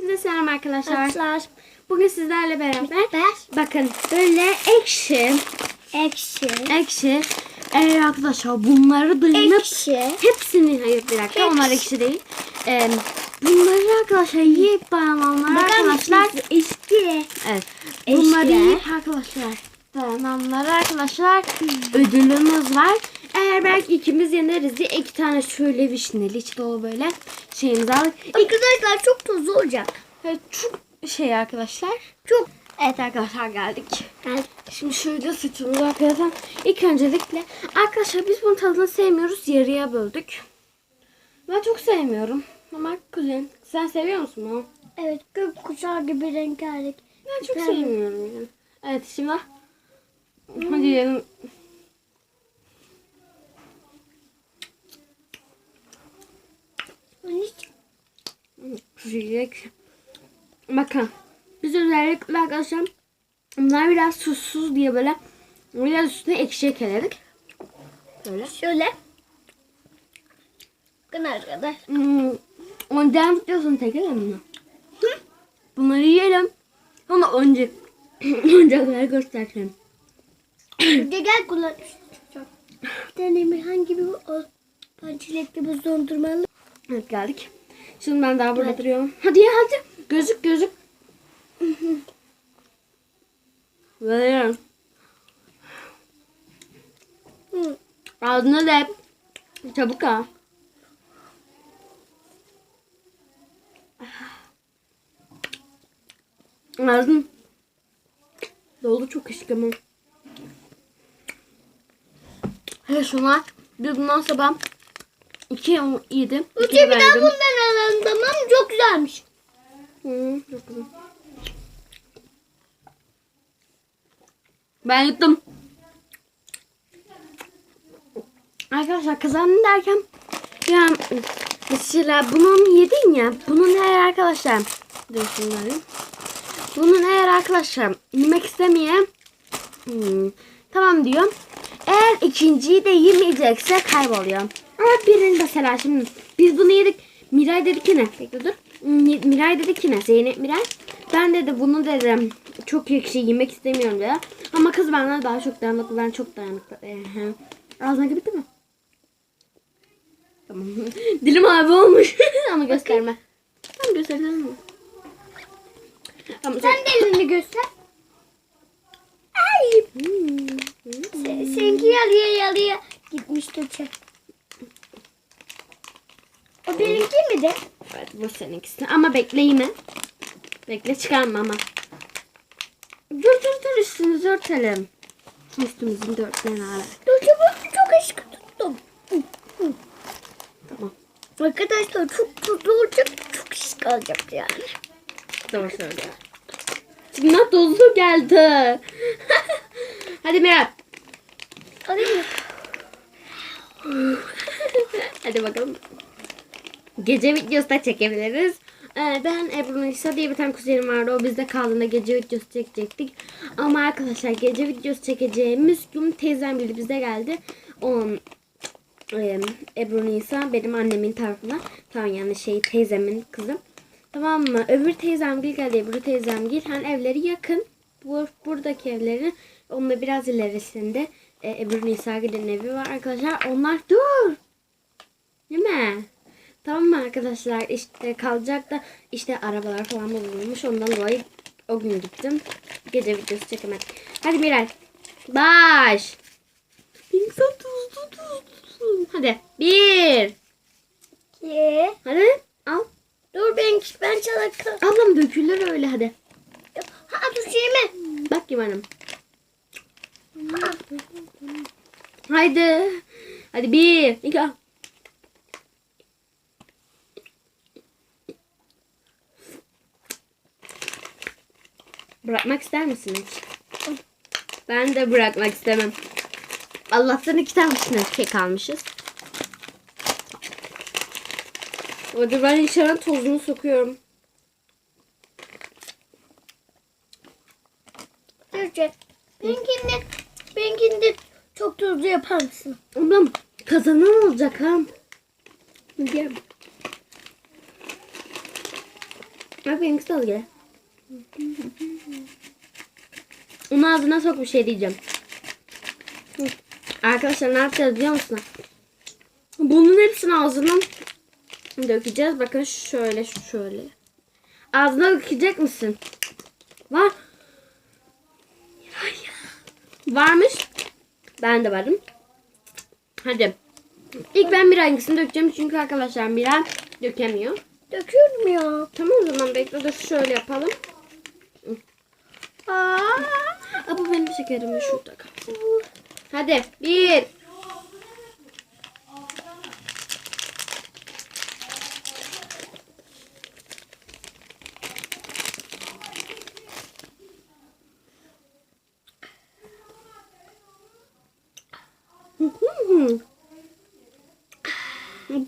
Size selam arkadaşlar. Arkadaşlar Bugün sizlerle beraber ben bakın böyle ekşi, ekşi. ekşi. Eğer arkadaşlar bunları dayanıp Ekşi. hepsini hayır bir dakika Ekşi. onlar ekşi değil. Ee, bunları arkadaşlar yiyip dayananlar arkadaşlar eski. evet. Bunları Eşki. yiyip arkadaşlar dayananlar arkadaşlar ödülümüz var. Eğer belki ikimiz yeneriz diye iki tane şöyle vişneli içi dolu böyle şeyimizi aldık. Arkadaşlar çok tuzlu olacak. Evet, çok şey arkadaşlar. Çok. Evet arkadaşlar geldik. Yani Şimdi şöyle sütümüzü arkadaşlar. İlk öncelikle arkadaşlar biz bunun tadını sevmiyoruz. Yarıya böldük. Ben çok sevmiyorum. Ama kuzen sen seviyor musun bunu? evet gökkuşağı gibi rengarenk. Ben çok sevmiyorum yani. Evet şimdi hadi yiyelim. Hiç Yiyecek. Bakın. Biz özellikle arkadaşlar bunlar biraz tuzsuz diye böyle biraz üstüne ekşi ekledik. Böyle. şöyle. Bakın arkadaş. Hmm, ondan tutuyorsun tekelim mi? Bunları yiyelim. Ama önce oyuncakları göstereceğim. Gel gel kullan. Bir tane Emirhan gibi o çilekli buz dondurmalı. Evet geldik. Şimdi ben daha burada duruyorum. Hadi ya hadi. Gözük gözük. Hı. Ağzına da. Çabuk ha. Ağzın dolu çok işkemim. Hele şuna bir bundan sabah iki yedim. İkiye bir daha verdim. bundan alalım tamam? Çok güzelmiş. Hı, çok güzel. Ben yuttum. Arkadaşlar kazandım derken ya mesela bunun yedin ya bunun eğer arkadaşlar dur şunları. Bunun eğer arkadaşlar yemek istemeyen hmm, tamam diyor. Eğer ikinciyi de yemeyecekse kayboluyor. Ama birini mesela şimdi biz bunu yedik. Miray dedi ki ne? Bekle dur. Mi- Miray dedi ki ne? Zeynep Miray. Ben dedi bunu dedim. Çok ekşi yemek istemiyorum dedi. Ama kız benden daha çok dayanıklı. Ben çok dayanıklı. Ağzına değil mi? Tamam. Dilim abi olmuş. Ama gösterme. Tamam göstereceğim mi? Tamam. Sen de elini göster. Ay. Hmm. Se- Seninki yalıya yalıya gitmiş Tuğçe. O mi de? Evet bu seninkisi. Ama bekle yine. Bekle çıkarma ama. Dur dur dur üstümüzü örtelim. Üstümüzün örtmeyin hala. Tuğçe bu çok aşkı tuttum. Tamam. Arkadaşlar çok tuzlu olacak. Çok şık olacak yani. Doğru söylüyor. Çıkma tozlu geldi. Hadi Meral. Mı? Hadi bakalım. Gece videosu da çekebiliriz. Ee, ben Ebru Nisa diye bir tane kuzenim vardı. O bizde kaldığında gece videosu çekecektik. Ama arkadaşlar gece videosu çekeceğimiz gün teyzem biri bize geldi. O e, Ebru Nisa benim annemin tarafından. Tamam yani şey teyzemin kızı. Tamam mı? Öbür teyzem gel geldi. Ebru teyzem gel. Hani evleri yakın. Bu, buradaki evleri onun biraz ilerisinde e, Ebru Nisa Gül'ün evi var arkadaşlar. Onlar dur. Değil mi? Tamam mı arkadaşlar? İşte kalacak da işte arabalar falan bozulmuş. Ondan dolayı o gün gittim. Gece videosu çekemedim. Hadi Miray. Baş. İnsan tuzlu tuzlu. Hadi. Bir. Ye. Hadi. Al. Dur ben ben çalak. Ablam dökülür öyle hadi. Ha Tuğçe yeme. Bak gibi hanım. Haydi. Hadi bir. iki. al. Bırakmak ister misiniz? Ben de bırakmak istemem. Allah'tan iki tane şey kalmışız. Hadi ben inşallah tozunu sokuyorum. Tuğçe. Benimkinde, benimkinde çok tuzlu yapar mısın? Ablam kazanan olacak ha. Gel. Bak benimkisi de az gele. Onu ağzına sok bir şey diyeceğim. Arkadaşlar ne yapacağız biliyor musunuz? Bunun hepsini ağzına dökeceğiz. Bakın şöyle şöyle. Ağzına dökecek misin? Var. Varmış. Ben de varım. Hadi. İlk ben bir hangisini dökeceğim çünkü arkadaşlar Miran dökemiyor. Döküyorum ya. Tamam o zaman bekle dur şöyle yapalım. Aa. Bu benim şekerim şurada kalsın. Hadi bir.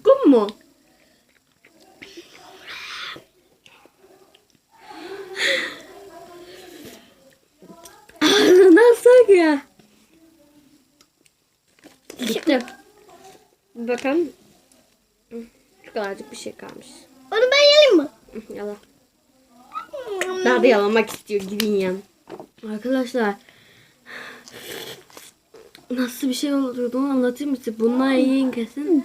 Kum mu? Nasıl ya? Bitti. Bakın. Şu kadarcık bir şey kalmış. Onu ben yalayım mı? Yalan. Daha da yalamak istiyor gidin yan. Arkadaşlar. Nasıl bir şey onu anlatayım size? Bunlar yiyin kesin.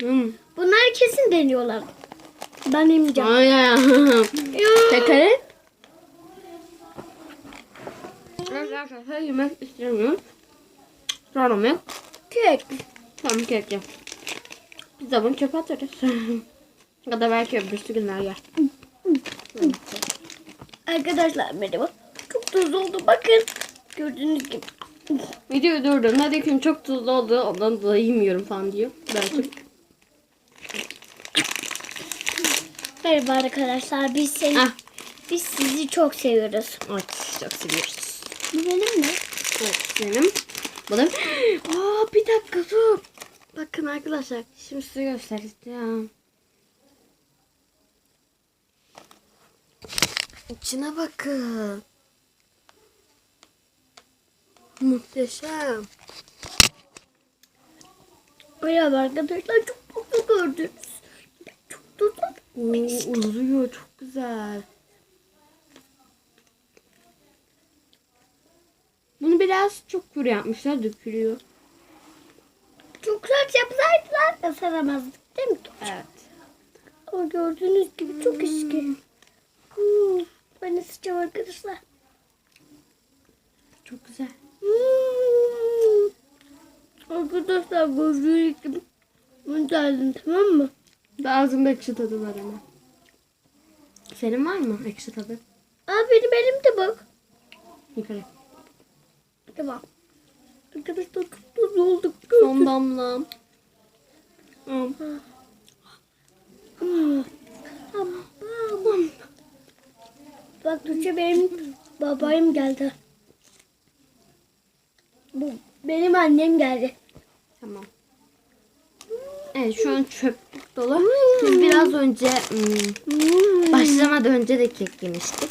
Hmm. Bunlar kesin deniyorlar. Ben yemeyeceğim. Ay ay ay. Tekrar et. Arkadaşlar yemek istemiyorum. Sonra yok. Kek. Tamam kek yap. Biz de bunu çöpe atarız. ya da belki öbürsü günler yer. Arkadaşlar merhaba. Çok tuzlu oldu bakın. Gördüğünüz gibi. Videoyu durdurun. Hadi kim çok tuzlu oldu. Ondan dolayı yemiyorum falan diyor. Belki. Merhaba arkadaşlar. Biz seni, ah. biz sizi çok seviyoruz. Ay çok seviyoruz. Bu benim mi? Evet benim. Bu da... Aa, bir dakika dur. Bakın arkadaşlar. Şimdi size göstereceğim. İçine bakın. Muhteşem. Merhaba arkadaşlar. Çok tuzlu gördünüz. Çok. Oo, uzuyor çok güzel. Bunu biraz çok kuru yapmışlar dökülüyor. Çok sert yapsaydılar da saramazdık değil mi? Evet. Ama gördüğünüz gibi çok eski. Hmm, ben ısıtacağım arkadaşlar. Çok güzel. Hmm. Arkadaşlar gördüğünüz gibi bunu geldim tamam mı? Ağzımda ekşi tadı var ama. Senin var mı ekşi tadı? Aa benim elimde bak. Yukarı. Tamam. Arkadaşlar tuzlu olduk. Son damla. Hmm. Hmm. Bak Tuğçe benim babayım geldi. Bu benim annem geldi. Tamam. Evet şu an çöplük dolu. Biz biraz önce hmm, Hmm. başlamadan önce de kek yemiştik.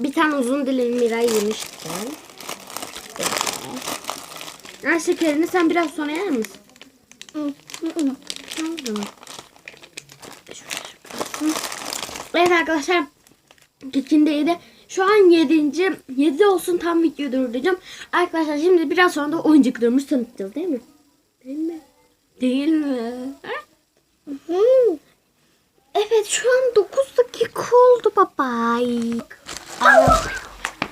Bir tane uzun dilim Miray yemişti. Ay şekerini sen biraz sonra yer misin? Evet arkadaşlar. İkindeydi. Şu an yedinci. Yedi olsun tam video durduracağım. Arkadaşlar şimdi biraz sonra da oyuncaklarımızı tanıtacağız değil mi? Değil mi? Değil mi? Ha? Evet şu an 9 dakika oldu babay.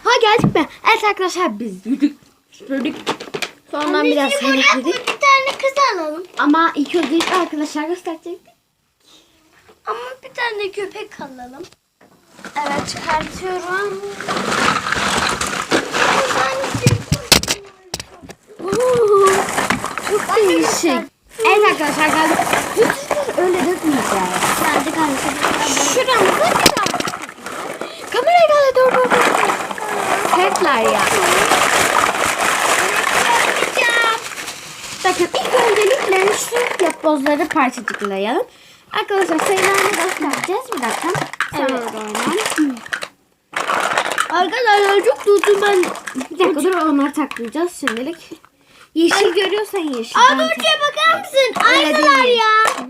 Ha geldik mi? Evet arkadaşlar biz yedik. Sürdük. Sonra biraz Anneciğim, oraya yedik. Bir tane kız alalım. Ama ilk önce ilk arkadaşlar gösterecektik. Ama bir tane köpek alalım. Evet çıkartıyorum. Çok değişik. Evet arkadaşlar geldik. Öyle dökmeyeceğiz. Geldik arkadaşlar. Şuramıza biraz. Kameraya gel dur dur dur. Tekrar ya. Bakın ilk öncelikle şu yapbozları parçacıklayalım. Arkadaşlar sayılarını göstereceğiz. Bir dakika. Oynan. Arkadaşlar çok tuzlu ben. Bir dakika dur onları takmayacağız şimdilik. Yeşil görüyorsan yeşil. Aa Tuğçe bakar mısın? Aynılar ya.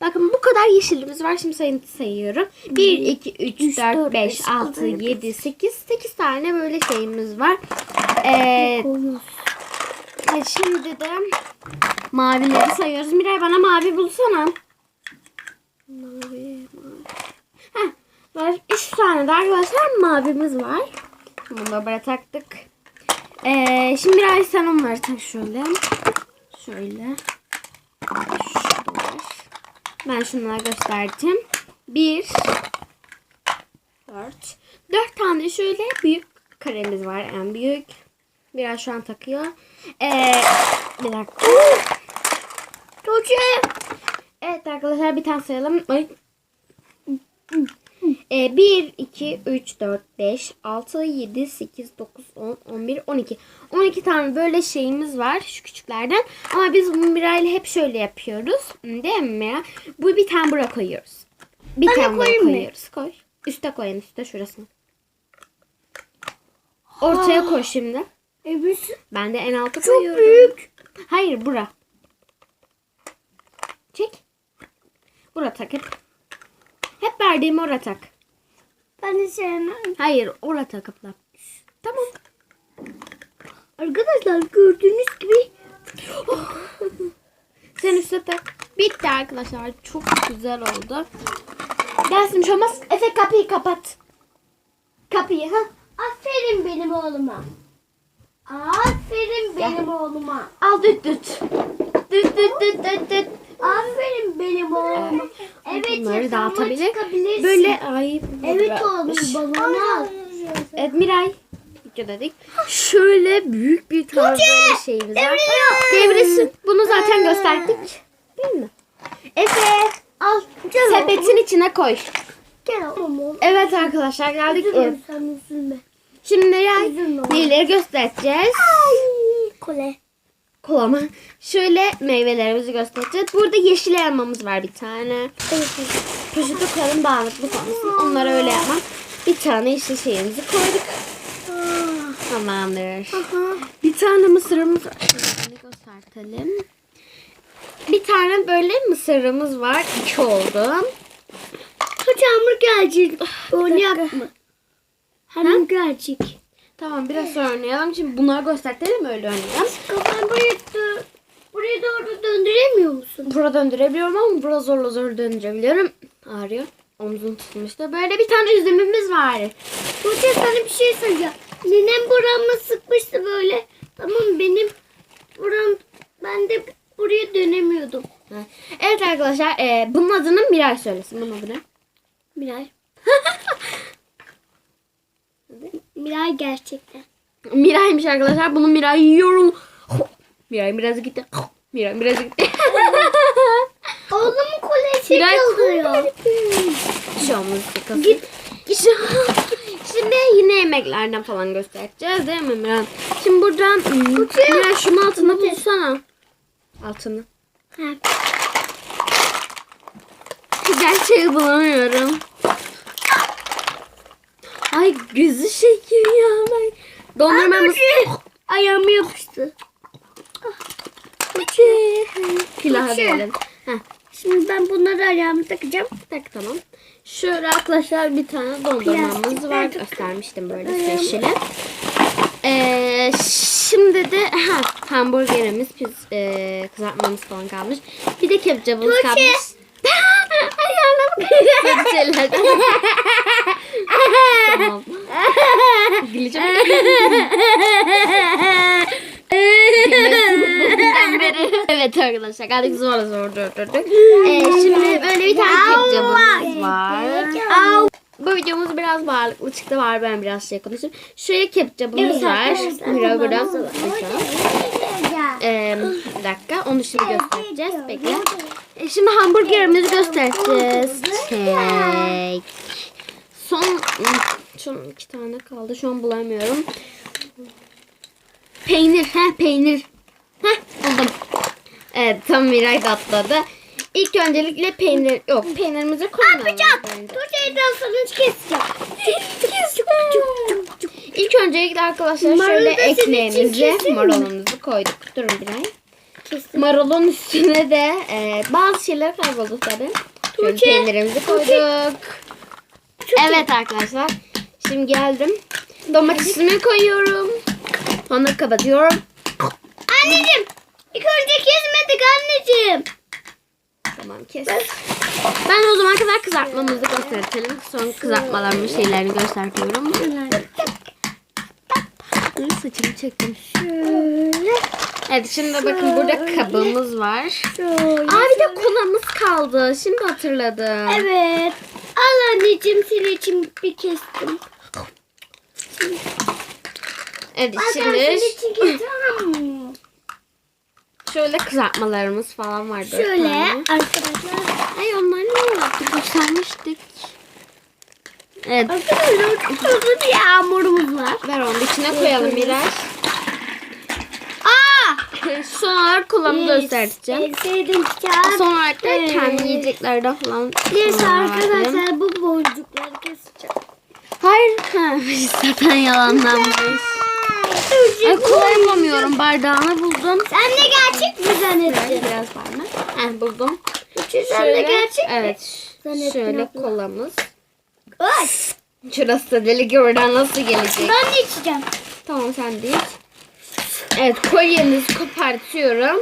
Bakın bu kadar yeşilimiz var. Şimdi sayın sayıyorum. 1, 2, 3, 4, 5, 6, 7, 8. 8 tane böyle şeyimiz var. Ee, e, şimdi de mavileri sayıyoruz. Miray bana mavi bulsana. Mavi, mavi. Heh, var. 3 tane de arkadaşlar mavimiz var. Bunu da buraya taktık. Ee, şimdi Miray sen onları tak şöyle. Şöyle. Şurada var. Ben şunları gösterdim. Bir. Dört. Dört tane şöyle büyük karemiz var. En büyük. Biraz şu an takıyor. Ee, bir dakika. Tuğçe. Evet arkadaşlar bir tane sayalım. Ay. Ee, 1, 2, 3, 4, 5, 6, 7, 8, 9, 10, 11, 12. 12 tane böyle şeyimiz var şu küçüklerden. Ama biz bunu Miray'la hep şöyle yapıyoruz. Değil mi Mira? Bu bir tane buraya koyuyoruz. Bir Ben tane buraya koyuyoruz. Koy. Üste koyun üste şurasına. Ortaya koy şimdi. Evet. Ben de en alta Çok koyuyorum. büyük. Hayır bura. Çek. Bura tak hep. Hep verdiğim ora tak. Ben de sevmem. Hayır ora takıpla. Tamam. Arkadaşlar gördüğünüz gibi Sen üstte tak. Bitti arkadaşlar. Çok güzel oldu. Gelsin şu olmaz. Efe kapıyı kapat. Kapıyı ha. aferin benim oğluma. Aferin benim oğluma. Al düt düt. Düt düt düt düt düt. Aferin benim oğluma. Evet Bunları dağıtabilir. çıkabilirsin. Böyle ay. Evet oğlum balonu al. Evet Miray. Dedik. Şöyle büyük bir tarzda bir şeyimiz var. Devriliyor. Devresin. Bunu zaten gösterdik. Değil mi? Efe al. Sepetin içine koy. Gel oğlum. Evet arkadaşlar geldik. Evet. sen üzülme. Şimdi ya Üzülme. neleri göstereceğiz? Ay kole. Kolama. Şöyle meyvelerimizi göstereceğiz. Burada yeşil elmamız var bir tane. Poşete koyalım dağınıklık olmasın. Onları öyle yapmam. Bir tane yeşil şeyimizi koyduk. Ah, Tamamdır. Aha. Bir tane mısırımız var. Şöyle göstertelim. Bir tane böyle mısırımız var. İki oldu. Hadi hamur gelecek. Onu yapma. Hamur gelecek. Tamam biraz sonra oynayalım. Şimdi bunları göstertelim öyle oynayalım. Kafam buraya, buraya doğru döndüremiyor musun? Bura döndürebiliyorum ama bura zorla zor döndürebiliyorum. Ağrıyor. Omzum tutmuştu. Böyle bir tane üzümümüz var. Tuğçe sana bir şey söyleyeceğim. Ninem buramı sıkmıştı böyle. Tamam benim buram ben de buraya dönemiyordum. Ha. Evet arkadaşlar e, bunun adını Miray söylesin. Bunun adı ne? Miray. Miray gerçekten. Miray'mış arkadaşlar. Bunu Miray yiyorum. Miray biraz gitti. Miray biraz gitti. Oğlum kolye Miray çekiliyor. Şu an sıkılsın. Git. Şimdi yine yemeklerden falan göstereceğiz değil mi Miray? Şimdi buradan hmm, Miray şunun altını bulsana. Altını. Ha. Gerçeği bulamıyorum. Ay gözü şekil ya. Ben... Dondurmamız... Ayağıma yapıştı. Tuğçe. verelim. Heh, Şimdi ben bunları ayağıma takacağım. tak tamam. Şöyle arkadaşlar bir tane dondurmamız var. Göstermiştim böyle yeşili. Ee, şimdi de ha, hamburgerimiz, biz e, kızartmamız falan kalmış. Bir de kebabımız Tuğçe. kalmış. Ayağına bak. şeyler. tamam. Güleceğim. Beri. evet arkadaşlar geldik zor zor durdurduk. Ee, şimdi böyle bir tane kebabımız var. Au. Bu videomuz biraz bağırlıklı çıktı var ben biraz şey konuşayım. Kebabımız Evet var. Mira buradan. var. Ee, bir dakika onu şimdi göstereceğiz. Bekle. E, şimdi hamburgerimizi göstereceğiz. Çek. Son son iki tane kaldı. Şu an bulamıyorum. Peynir. Heh peynir. Heh buldum. Evet tam Miray da atladı. İlk öncelikle peynir yok peynirimizi koymayalım. Yapacak. bence. Tuğçe'den sonra keseceğim. İlk öncelikle arkadaşlar şöyle ekmeğimizi, marulumuzu koyduk. Durun bir ay. kestim. Marulun üstüne de e, bazı şeyler kayboldu tabii. Şöyle Tuğçe, peynirimizi Tuğçe. koyduk. Evet arkadaşlar. Şimdi geldim. Domatesimi koyuyorum. Sonra kapatıyorum. Anneciğim ilk önce kesmedik anneciğim. Tamam kes. Ben o zaman kadar kızartmamızı gösterelim. Son kızartmalarımın şeylerini gösteriyorum. Saçımı çektim. Şöyle. Evet şimdi bakın burada kabımız var. Aa bir de kolamız kaldı. Şimdi hatırladım. Evet. Al anneciğim senin için bir kestim. Evet Bak ben şimdi senin için kestim. şöyle kızartmalarımız falan var. dört Şöyle arkadaşlar. Ay onları ne yaptık? Göstermiştik. Evet. Arkadaşlar çok hızlı bir yağmurumuz var. Ver onu içine koyalım biraz. Aa! Sonra kolamı göstereceğim. En sevdiğim kitap. Son olarak da Evet. kendi yiyeceklerden falan. Verdim. arkadaşlar bu boncukları keseceğim. Hayır. Ha, zaten yalanlanmış. Ay kolay bulamıyorum. Bardağını buldum. Sen de gerçek mi zannettin? Biraz var mı? Heh, buldum. Sen de gerçek? Evet. Zannettim Şöyle abla. kolamız. Ay, Şurası da deli ki oradan nasıl gelecek? ben de içeceğim. Tamam sen de iç. Evet kolyenizi kopartıyorum.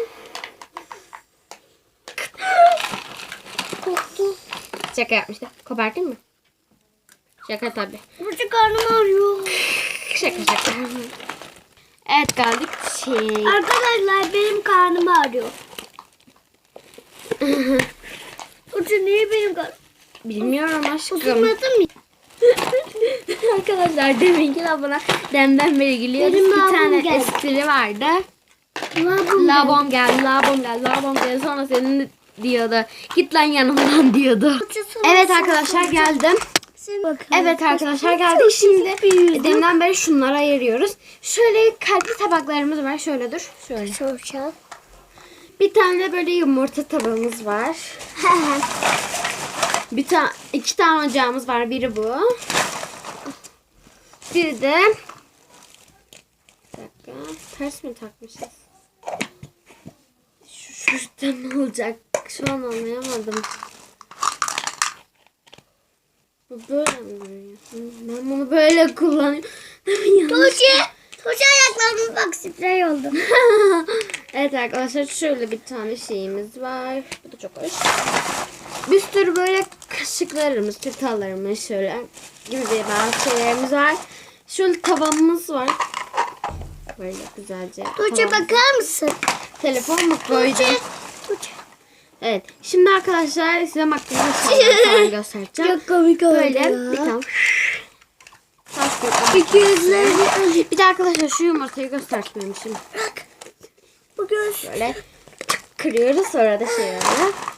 Koktu. Şaka yapmıştım. Kopartayım mı? Şaka tabii. Burcu karnım ağrıyor. Şaka şaka. Evet geldik şey. Arkadaşlar benim karnım ağrıyor. Burcu niye benim karnım? Bilmiyorum aşkım. Oturmadın mı? Arkadaşlar deminki de bana demden beri gülüyoruz. Benim Bir tane geldi. espri vardı. Labum. Labom geldi, labom geldi, labom geldi. Sonra senin diyordu. Git lan yanımdan diyordu. Evet arkadaşlar geldim. Evet arkadaşlar geldik. Şimdi deminden beri şunları ayırıyoruz. Şöyle kalpli tabaklarımız var. Şöyle dur. Şöyle. Bir tane de böyle yumurta tabağımız var. Bir tane, iki tane ocağımız var. Biri bu. Bir de bir dakika. Ters mi takmışız? Şu şuradan ne olacak? Şu an anlayamadım. Bu böyle mi duruyor? Ben bunu böyle kullanıyorum. Tuğçe. Tuğçe ayaklarımız bak sprey oldu. evet arkadaşlar şöyle bir tane şeyimiz var. Bu da çok hoş. Bir sürü böyle kaşıklarımız, çatallarımız şöyle gibi bazı şeylerimiz var. Şöyle tavamız var. Böyle güzelce. Tuğçe bakar mısın? Telefon mu koydum? Tuğçe. Tuğçe. Evet. Şimdi arkadaşlar size makyajı göstereceğim. Çok komik oldu Böyle ya. bir tane. Bir de arkadaşlar şu yumurtayı göstermemişim. Bu göz. Böyle kırıyoruz sonra da şey öyle.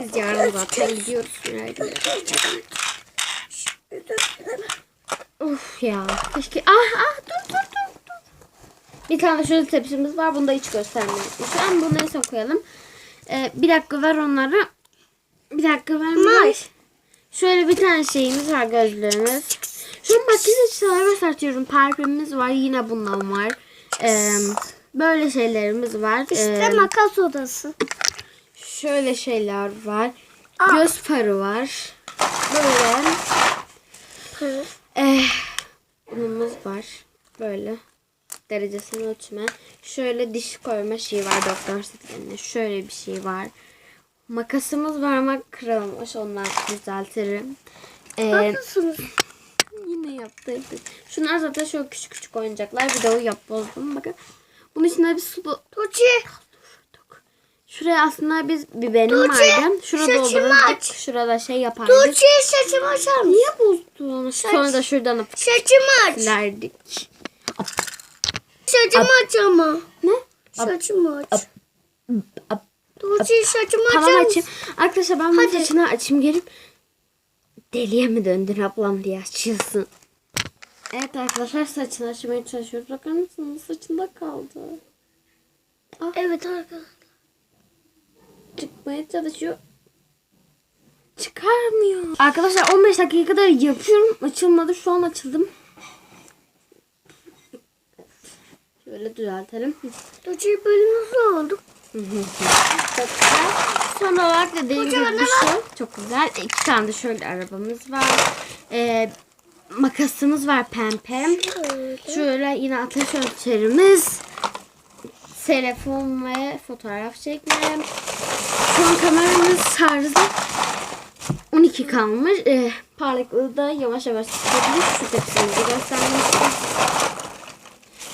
Biz yarın zaten gidiyoruz. Nerede? Uf ya. Keşke. Ah ah dur dur dur. dur. Bir tane şöyle tepsimiz var. Bunu da hiç göstermeyi unutmuşum. Bunu en koyalım. Ee, bir dakika ver onları. Bir dakika ver. Var. Şöyle bir tane şeyimiz var gözlüğümüz. Şu makyaj açıları gösteriyorum. Parfümümüz var. Yine bundan var. Ee, böyle şeylerimiz var. İşte Ee, makas odası. Şöyle şeyler var. Aa. Göz farı var. Böyle. Eh, unumuz var. Böyle. Derecesini ölçme. Şöyle diş koyma şeyi var doktor setlerinde. Şöyle bir şey var. Makasımız var ama kırılmış. Ondan düzeltirim. Ee, Haklısınız. yine yaptırdık. Şunlar zaten şöyle küçük küçük oyuncaklar. Bir de o yap bozdum. Bakın. Bunun içinde bir sulu Tuğçe. Şuraya aslında biz bir benim Tuğçe, vardı. Şurada doldururduk. Şurada şey yapardık. Tuğçe saçımı açar mısın? Niye bozdun? Sonra da şuradan Saçımı aç. silerdik. Saçımı aç ama. Ne? Saçımı aç. Ap. Tuğçe saçımı açar Tamam açayım. Arkadaşlar ben bunun saçını açayım gelip deliye mi döndün ablam diye açıyorsun. Evet arkadaşlar saçını açmaya çalışıyoruz. Bakar mısınız? Saçında kaldı. Evet arkadaşlar. Çıkmaya çalışıyor. Çıkarmıyor. Arkadaşlar 15 dakika kadar yapıyorum. Açılmadı. Şu an açıldım. Şöyle düzeltelim. Tuğçe böyle nasıl oldu? Son olarak dediğim gibi Kocaman bir şey. Çok güzel. İki tane de şöyle arabamız var. Ee, makasımız var pembe. Şöyle yine ateş ölçerimiz. Telefon ve fotoğraf çekme. Şu an kameramız şarjı 12 kalmış. Ee, parlaklığı da yavaş yavaş çıkabilir. Şu tepsimizi göstermiştim.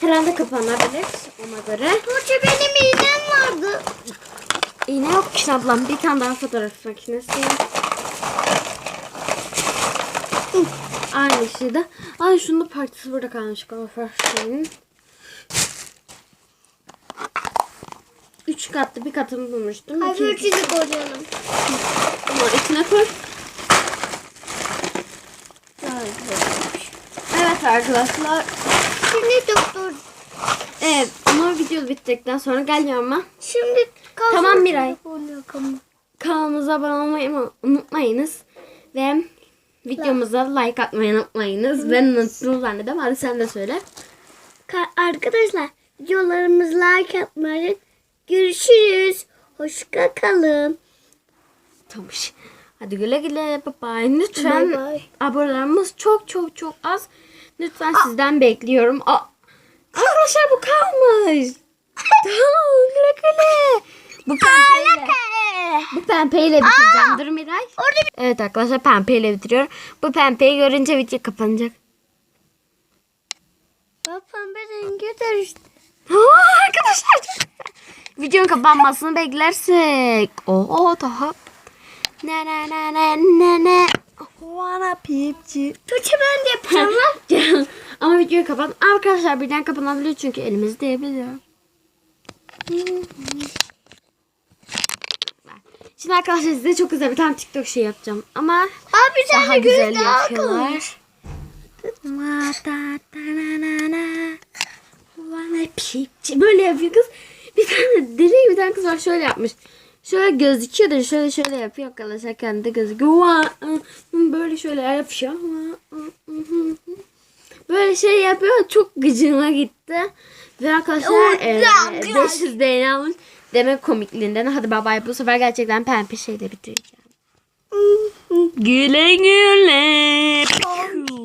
Herhalde kapanabilir ona göre. Tuğçe benim iğnem vardı. İğne yok ki ablam. Bir tane daha fotoğraf makinesi. Aynı şeyde. Ay şunun da partisi burada kalmış galiba şeyin. Üç katlı bir katını bulmuştum. Hadi İki- ölçüsü koyalım. Ama içine koy. Evet arkadaşlar. Şimdi doktor. Evet ama video bittikten sonra gel yanıma. Şimdi. Tamam Miray. Kanalımıza abone olmayı unutmayınız. Ve videomuza like atmayı unutmayınız. Ben unuttum zannedem. Hadi sen de söyle. Ka- Arkadaşlar videolarımızı like atmayı. Görüşürüz. Hoşça kalın. Tamam. Hadi güle güle. Bye bye. Lütfen Bye bye. abonelerimiz çok çok çok az. Lütfen sizden bekliyorum. Aa, arkadaşlar bu kalmış. tamam güle güle. Bu pembeyle. Bu pembeyle bitireceğim. Dur Miray. Evet arkadaşlar pembeyle bitiriyorum. Bu pembeyi görünce video kapanacak. Bak pembe rengi de. Aa, arkadaşlar. Videonun kapanmasını beklersek. Oo daha. Ne ne ne ne ne ne. Wanna pipçi. Tuğçe ben de yapacağım. Gel. Ama videoyu kapat. Arkadaşlar birden kapanabilir çünkü elimiz değebiliyor. Şimdi arkadaşlar size çok güzel bir tane TikTok şey yapacağım. Ama Abi daha tane güzel daha yapıyorlar. Wanna pipçi. Böyle yapıyor kız. Bir tane deli bir tane kız var şöyle yapmış. Şöyle gözüküyor da şöyle şöyle yapıyor arkadaşlar kendi gözüküyor. Böyle şöyle yapıyor. Böyle şey yapıyor çok gıcığıma gitti. Ve arkadaşlar e, güzel, güzel. 500 beğeni almış. Demek komikliğinden. Hadi bye. Bu sefer gerçekten pembe şeyle bitireceğim. Güle güle.